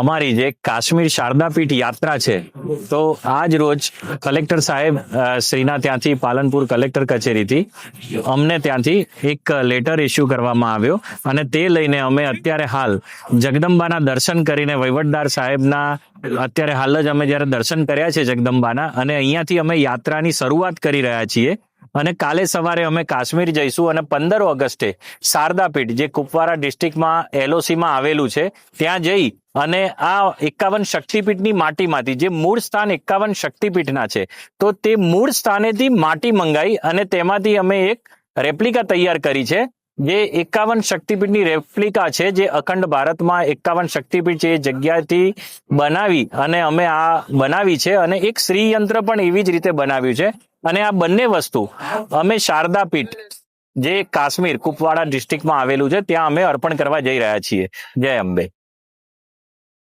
અમારી જે કાશ્મીર શારદાપીઠ યાત્રા છે, તો આજ રોજ કલેક્ટર સાહેબ શ્રીના ત્યાંથી પાલનપુર કલેક્ટર કચેરીથી અમને ત્યાંથી એક લેટર ઇસ્યુ કરવામાં આવ્યો અને તે લઈને અમે અત્યારે હાલ જગદંબાના દર્શન કરીને વહીવટદાર સાહેબના અત્યારે હાલ જ અમે જ્યારે દર્શન કર્યા છે જગદંબાના અને અહીંયાથી અમે યાત્રાની શરૂઆત કરી રહ્યા છીએ અને કાલે સવારે અમે કાશ્મીર જઈશું અને પંદર ઓગસ્ટે શારદાપીઠ, જે કુપવારા ડિસ્ટ્રિક્ટમાં, એલઓસીમાં આવેલું છે, ત્યાં જઈ અને આ એકાવન શક્તિપીઠની માટીમાંથી, જે મૂળ સ્થાન એકાવન શક્તિપીઠના છે, તો તે મૂળ સ્થાનેથી માટી મંગાઈ અને તેમાંથી અમે એક રેપ્લિકા તૈયાર કરી છે, જે એકાવન શક્તિપીઠની રેપ્લિકા છે, જે અખંડ ભારતમાં એકાવન શક્તિપીઠ છે, એ જગ્યાથી બનાવી અને અમે આ બનાવી છે અને એક શ્રીયંત્ર પણ એવી જ રીતે બનાવ્યું છે. અને આ બંને વસ્તુ, અમે શારદાપીઠ જે કાશ્મીર, કુપવાડા ડિસ્ટ્રિક્ટમાં આવેલું છે, ત્યાં અમે અર્પણ કરવા જઈ રહ્યા છીએ. જય અંબે.